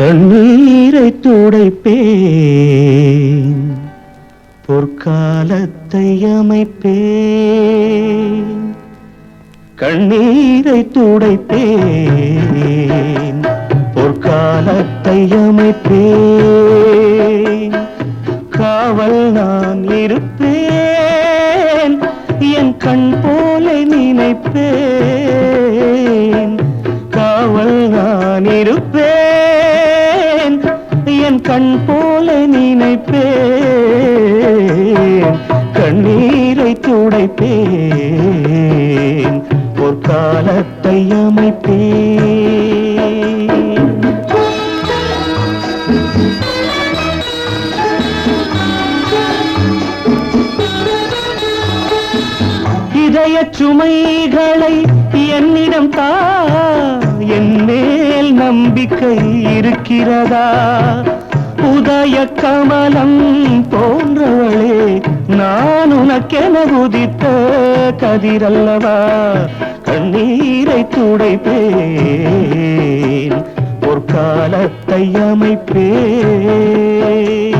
கண்ணீரை துடைப்பேன். பொற்காலத்தை அமைப்பேன். கண்ணீரை துடைப்பேன். பொற்காலத்தை அமைப்பேன். காவல் நான் இருப்பேன். என் கண் போல நினைப்பேன். கண் போல நினைப்பேன். கண்ணீரை துடைப்பேன். காலத்தை அமைப்பேன். இதய சுமைகளை என்னிடம் தா. என் மேல் நம்பிக்கை இருக்கிறதா? உதய கமலம் போன்றவளே நான் உனக்கென உதித்த கதிரல்லவா? கண்ணீரை துடைப்பேன் பொற்காலத்தை அமைப்பேன்.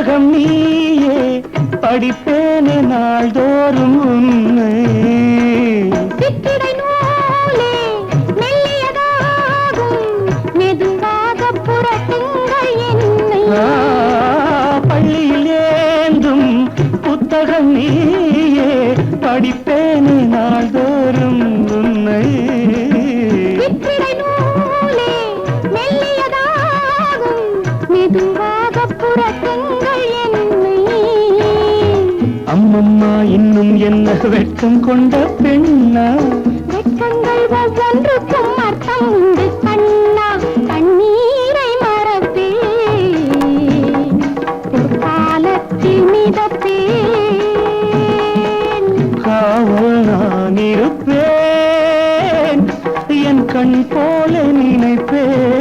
புத்தகம் நீயே படிப்பேனே நாள்தோறும் உன்னை. பள்ளியில் ஏந்தும் புத்தகம் நீயே படிப்பேனே நாள்தோறும் உன்னை. மெல்லியதாகும். மெதுவாக என்னை அம்மம்மா இன்னும் என்ன வெட்கம் கொண்ட பெண்ணா? வெட்கங்கள் ஒவ்வொன்றுக்கும் அர்த்தம் உண்டு கண்ணா. கண்ணீரை மறப்பேன். காலத்தில் மிதப்பேன். காவல் நான் இருப்பேன். என் கண் போல நினைப்பேன்.